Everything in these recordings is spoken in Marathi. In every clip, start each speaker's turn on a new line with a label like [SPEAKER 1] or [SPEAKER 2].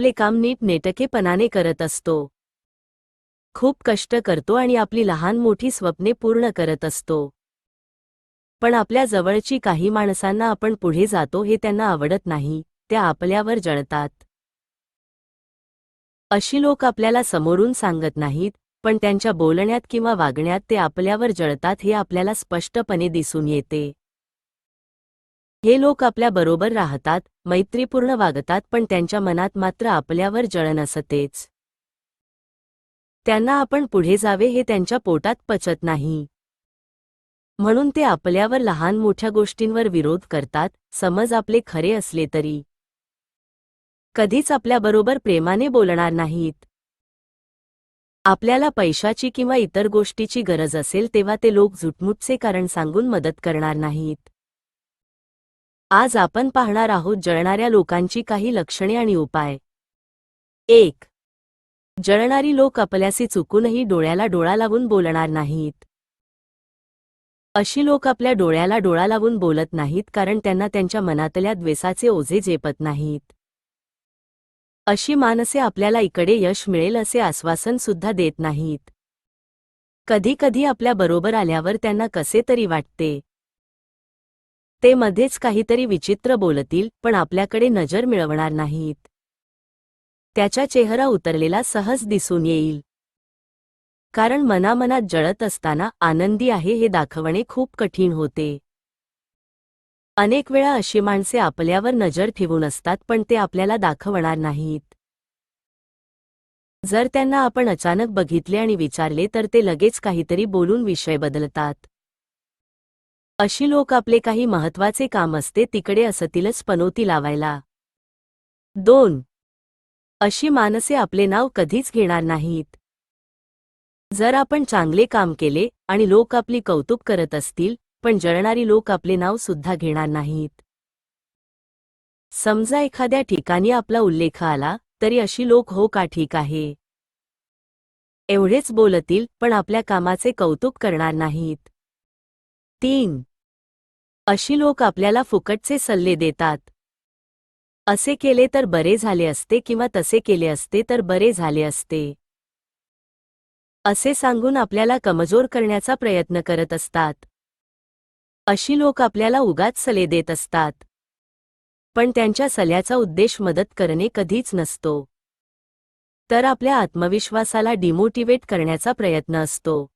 [SPEAKER 1] आपले काम नीट नेटकेपणाने करत असतो. खूप कष्ट करतो आणि आपली लहान मोठी स्वप्ने पूर्ण करत असतो. पण आपल्या जवळची काही माणसांना आपण पुढे जातो हे त्यांना आवडत नाही त्या आपल्यावर जळतात. अशी लोक आपल्याला समोरून सांगत नाहीत पण त्यांच्या बोलण्यात किंवा वागण्यात ते आपल्यावर जळतात हे आपल्याला स्पष्टपणे दिसून येते. हे लोक आपल्या बरोबर राहतात मैत्रीपूर्ण वागतात पण त्यांच्या मनात मात्र आपल्यावर जळण असतेच त्यांना आपण पुढे जावे हे त्यांच्या पोटात पचत नाही. म्हणून ते आपल्यावर लहान मोठ्या गोष्टींवर विरोध करतात समज आपले खरे असले तरी. कधीच आपल्याबरोबर प्रेमाने बोलणार नाहीत. आपल्याला पैशाची किंवा इतर गोष्टीची गरज असेल तेव्हा ते लोक झुटमुटचे कारण सांगून मदत करणार नाहीत. आज आपण पाहणार आहोत जळणाऱ्या लोकांची काही लक्षणे आणि उपाय. एक. जळणारी लोक आपल्याशी चुकूनही डोळ्याला डोळा लावून बोलणार नाहीत. अशी लोक आपल्या डोळ्याला डोळा लावून बोलत नाहीत कारण त्यांना त्यांच्या मनातल्या द्वेषाचे ओझे झेपत नाहीत. अशी माणसे आपल्याला इकडे यश मिळेल असे आश्वासन सुद्धा देत नाहीत. कधीकधी आपल्या बरोबर आल्यावर त्यांना कसे तरी वाटते. ते मध्येच काहीतरी विचित्र बोलतील पण आपल्याकडे नजर मिळवणार नाहीत. त्याच्या चेहरा उतरलेला सहज दिसून येईल. कारण मनामनात जळत असताना आनंदी आहे हे दाखवणे खूप कठीण होते. अनेक वेळा अशी माणसे आपल्यावर नजर ठेवून असतात पण ते आपल्याला दाखवणार नाहीत. जर त्यांना आपण अचानक बघितले आणि विचारले तर ते लगेच काहीतरी बोलून विषय बदलतात. अशी लोक आपले काही महत्त्वाचे काम असते तिकडे असतीलच पनोती लावायला. दोन. अशी माणसे आपले नाव कधीच घेणार नाहीत. जर आपण चांगले काम केले आणि लोक आपली कौतुक करत असतील पण जळणारी लोक आपले नाव सुद्धा घेणार नाहीत. समजा एखाद्या ठिकाणी आपला उल्लेख आला तरी अशी लोक हो का ठीक आहे? एवढेच बोलतील पण आपल्या कामाचे कौतुक करणार नाहीत. तीन. अशी लोक आपल्याला फुकटचे सल्ले देतात. असे केले तर बरे झाले असते किंवा तसे केले असते तर बरे झाले असते. असे सांगून आपल्याला कमजोर करण्याचा प्रयत्न करत असतात. अशी लोक आपल्याला उगाच सले देत असतात. पण त्यांच्या सल्याचा उद्देश मदत करणे कधीच नसतो. तर आपल्या आत्मविश्वासाला डिमोटिवेट करण्याचा प्रयत्न असतो.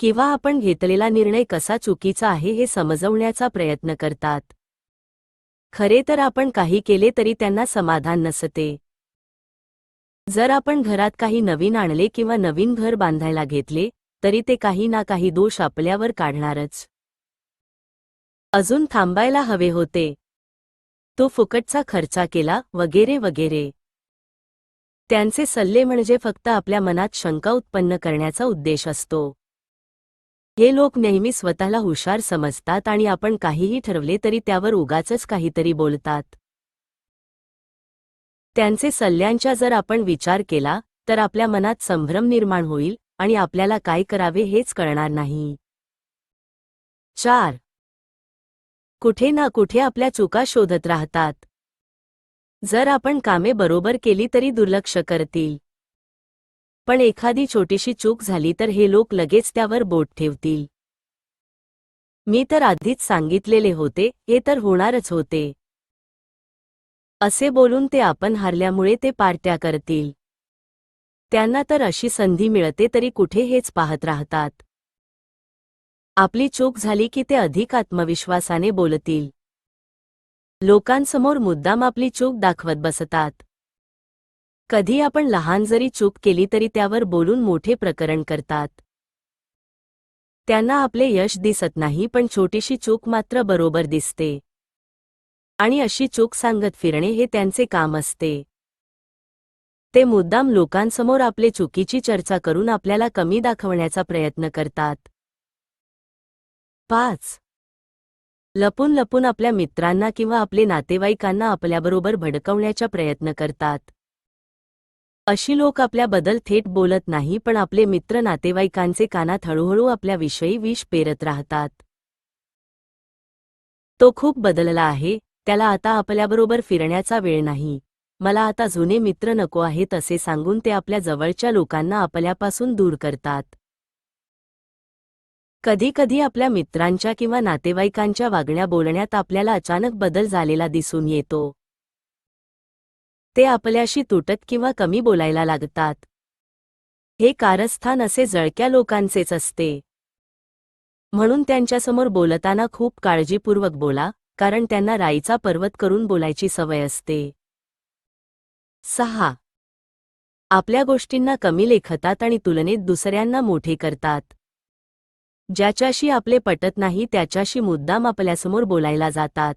[SPEAKER 1] किंवा आपण घेतलेला निर्णय कसा चुकीचा आहे हे समजवण्याचा प्रयत्न करतात. खरे तर आपण काही केले तरी त्यांना समाधान नसते. जर आपण घरात काही नवीन आणले किंवा नवीन घर बांधायला घेतले तरी ते काही ना काही दोष आपल्यावर काढणारच. अजून थांबायला हवे होते. तो फुकटचा खर्चा केला वगैरे वगैरे. त्यांचे सल्ले म्हणजे फक्त आपल्या मनात शंका उत्पन्न करण्याचा उद्देश असतो. हे लोक नेहमी स्वतःला हुशार समजतात आणि आपण काहीही ठरवले तरी त्यावर उगाचच काहीतरी बोलतात. त्यांचे सल्ल्यांचा जर आपण विचार केला तर आपल्या मनात संभ्रम निर्माण होईल आणि आपल्याला काय करावे हेच कळणार नाही. चार. कुठे ना कुठे आपल्या चुका शोधत राहतात. जर आपण कामे बरोबर केली तरी दुर्लक्ष करतील. पण एखादी छोटीशी चूक झाली तर हे लोक लगेच त्यावर बोट ठेवतील. मी तर आधीच सांगितलेले होते हे तर होणारच होते. असे बोलून ते आपण हारल्यामुळे ते पार्ट्या करतील. त्यांना तर अशी संधी मिळते तरी कुठे हेच पाहत राहतात. आपली चूक झाली की ते अधिक आत्मविश्वासाने बोलतील. लोकांसमोर मुद्दाम आपली चूक दाखवत बसतात. कधी आपण लहान जरी चूक केली तरी त्यावर बोलून मोठे प्रकरण करतात. त्यांना आपले यश दिसत नाही पण छोटीशी चूक मात्र बरोबर दिसते. आणि अशी चूक सांगत फिरणे हे त्यांचे काम असते. ते मुद्दाम लोकांसमोर आपले चुकीची चर्चा करून आपल्याला कमी दाखवण्याचा प्रयत्न करतात. पाच. लपून लपून आपल्या मित्रांना किंवा आपले नातेवाईकांना आपल्याबरोबर भडकवण्याचा प्रयत्न करतात. अशी लोक आपल्याबद्दल थेट बोलत नाही पण आपले मित्र नातेवाईकांचे कानात हळूहळू आपल्याविषयी विष पेरत राहतात. तो खूप बदलला आहे त्याला आता आपल्याबरोबर फिरण्याचा वेळ नाही. मला आता जुने मित्र नको आहेत असे सांगून ते आपल्या जवळच्या लोकांना आपल्यापासून दूर करतात. कधीकधी आपल्या मित्रांच्या किंवा नातेवाईकांच्या वागण्या बोलण्यात आपल्याला अचानक बदल झालेला दिसून येतो. ते आपल्याशी तुटत किंवा कमी बोलायला लागतात. हे कारस्थान असे जळक्या लोकांचेच असते. म्हणून त्यांच्यासमोर बोलताना खूप काळजीपूर्वक बोला कारण त्यांना राईचा पर्वत करून बोलायची सवय असते. सहा. आपल्या गोष्टींना कमी लेखतात आणि तुलनेत दुसऱ्यांना मोठे करतात. ज्याच्याशी आपले पटत नाही त्याच्याशी मुद्दाम आपल्यासमोर बोलायला जातात.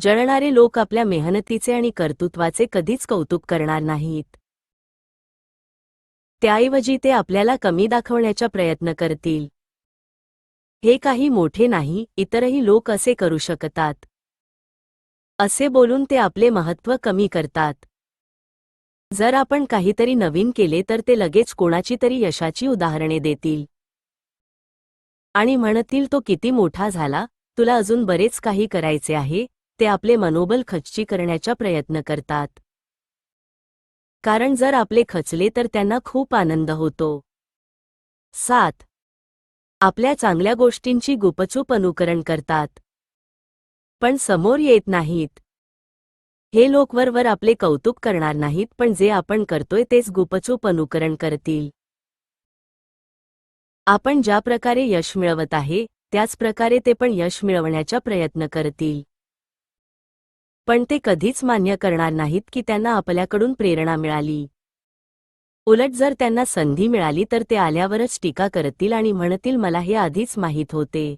[SPEAKER 1] जळणारे लोक आपल्या मेहनतीचे आणि कर्तृत्वाचे कधीच कौतुक करणार नाहीत. त्याऐवजी ते आपल्याला कमी दाखवण्याचा प्रयत्न करतील. हे काही मोठे नाही इतरही लोक असे करू शकतात. असे बोलून ते आपले महत्त्व कमी करतात. जर आपण काहीतरी नवीन केले तर ते लगेच कोणाची तरी यशाची उदाहरणे देतील. आणि म्हणतील तो किती मोठा झाला तुला अजून बरेच काही करायचे आहे ते आपले मनोबल खच्ची करण्याचा प्रयत्न करतात. कारण जर आपले खचले तर त्यांना खूप आनंद होतो. सात. आपल्या चांगल्या गोष्टींची गुपचूप अनुकरण करतात. पण समोर येत नाहीत. हे लोक वरवर आपले कौतुक करणार नाहीत पण जे आपण करतोय तेच गुपचूप अनुकरण करतील. आपण ज्या प्रकारे यश मिळवत आहे त्याच प्रकारे ते पण यश मिळवण्याचा प्रयत्न करतील. पण ते कधीच मान्य करणार नाहीत की त्यांना आपल्याकडून प्रेरणा मिळाली. उलट जर त्यांना संधी मिळाली तर ते आल्यावरच टीका करतील आणि म्हणतील मला हे आधीच माहीत होते.